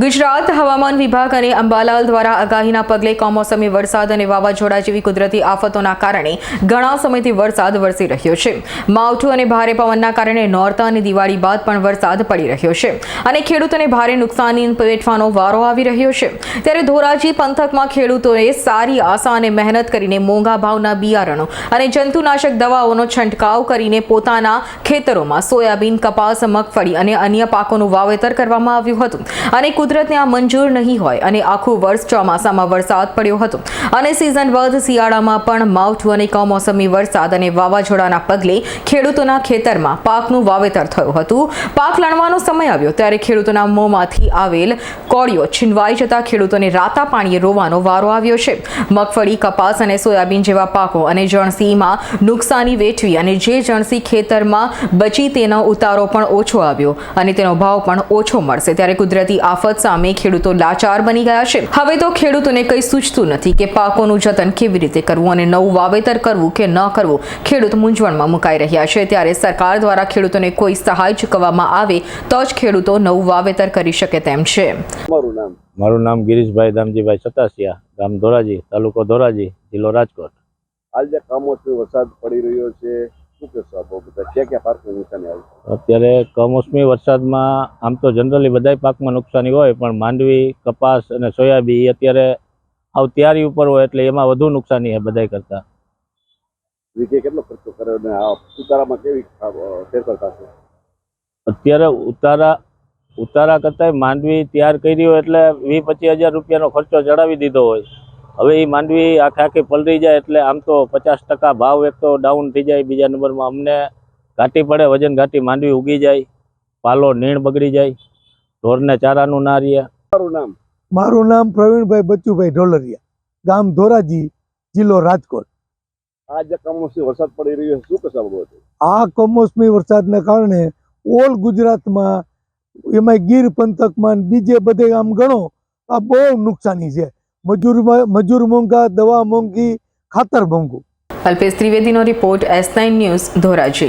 ગુજરાત હવામાન વિભાગ અને અંબાલાલ દ્વારા આગાહીના પગલે કમોસમી વરસાદ અને વાવાઝોડા જેવી કુદરતી આફતોના કારણે ઘણા સમયથી વરસાદ વરસી રહ્યો છે. માવઠું અને ભારે પવનના કારણે નોરતા અને દિવાળી બાદ પણ વરસાદ પડી રહ્યો છે અને ખેડૂતોને ભારે નુકસાની વેઠવાનો વારો આવી રહ્યો છે. ત્યારે ધોરાજી પંથકમાં ખેડૂતોએ સારી આશા અને મહેનત કરીને મોંઘા ભાવના બિયારણો અને જંતુનાશક દવાઓનો છંટકાવ કરીને પોતાના ખેતરોમાં સોયાબીન, કપાસ, મગફળી અને અન્ય પાકોનું વાવેતર કરવામાં આવ્યું હતું. અને કુદરતને આ મંજૂર નહીં હોય અને આખું વર્ષ ચોમાસામાં વરસાદ પડ્યો હતો. અને સિઝન વધ શિયાળામાં પણ માવઠું અને કમોસમી વરસાદ અને વાવાઝોડાના પગલે ખેડૂતોના ખેતરમાં પાકનું વાવેતર થયું હતું. પાક લણવાનો સમય આવ્યો ત્યારે ખેડૂતોના મોંમાંથી આવેલ કોળીઓ છીનવાઈ જતા ખેડૂતોને રાતા પાણીએ રોવાનો વારો આવ્યો છે. મગફળી, કપાસ અને સોયાબીન જેવા પાકો અને જણસીમાં નુકસાની વેઠવી અને જે જણસી ખેતરમાં બચી તેનો ઉતારો પણ ઓછો આવ્યો અને તેનો ભાવ પણ ઓછો મળશે. ત્યારે કુદરતી આફત સામે ખેડૂતો લાચાર બની ગયા છે. હવે તો ખેડૂતોને કંઈ સૂચતું નથી કે પાકોનું જતન કેવી રીતે કરવું અને નવું વાવેતર કરવું કે ન કરવું ખેડૂત મૂંઝવણમાં મુકાઈ રહ્યા છે. ત્યારે સરકાર દ્વારા ખેડૂતોને કોઈ સહાય ચૂકવવામાં આવે તો જ ખેડૂતો નવું વાવેતર કરી શકે તેમ છે. મારું નામ? મારું નામ ગિરીશભાઈ દામજીભાઈ સતાસિયા ગામ ધોરાજી તાલુકો ધોરાજી જિલ્લો રાજકોટ. હાલ જે કમોસમી વરસાદ પડી રહ્યો છે શું કહેશો આપ બધા ક્યાં ક્યાં પાકને નુકસાની આવી? અત્યારે કમોસમી વરસાદમાં આમ તો જનરલી બધા પાકમાં નુકસાની હોય પણ માંડવી કપાસ અને સોયાબી અત્યારે આવ તૈયારી ઉપર હોય એટલે એમાં વધુ નુકસાની છે બધા કરતા. વીઘે કેટલો ખર્ચો કર્યો અને આ ઉતારામાં કેવી ફેરફાર થશે? અત્યારે ઉતારા ઉતારા કરતા માંડવી તૈયાર કરી હોય એટલે વીસ પચીસ હજાર રૂપિયાનો ખર્ચો ચડાવી દીધો હોય. હવે એ માંડવી આખે આખી પલળી જાય એટલે આમ તો પચાસ ટકા ભાવ એક તો ડાઉન થઈ જાય બીજા નંબરમાં. અમને ઘાટી પડે વજન ઘાટી માંડવી ઉગી જાય પાલો નીણ બગડી જાય ઢોરને ચારાનું ના રહ્યા મારું નામ? મારું નામ પ્રવીણભાઈ બચ્ચુભાઈ ઢોલરિયા. ગામ ધોરાજી જિલ્લો રાજકોટ. આ જે કમોસમી વરસાદ પડી રહ્યો છે શું આ આ કમોસમી વરસાદના કારણે ઓલ ગુજરાતમાં એમાં ગીર પંથકમાં બીજે બધે આમ ગણો આ બહુ નુકસાની છે. મજૂર મજૂર મોંઘા દવા મોંઘી ખાતર મોંઘું. Alpesh ત્રિવેદીનો report S nine news Dhoraji.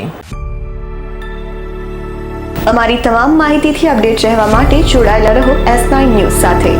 અમારી તમામ માહિતીથી અપડેટ રહેવા માટે જોડાયેલા રહો એસ નાઇન ન્યૂઝ સાથે.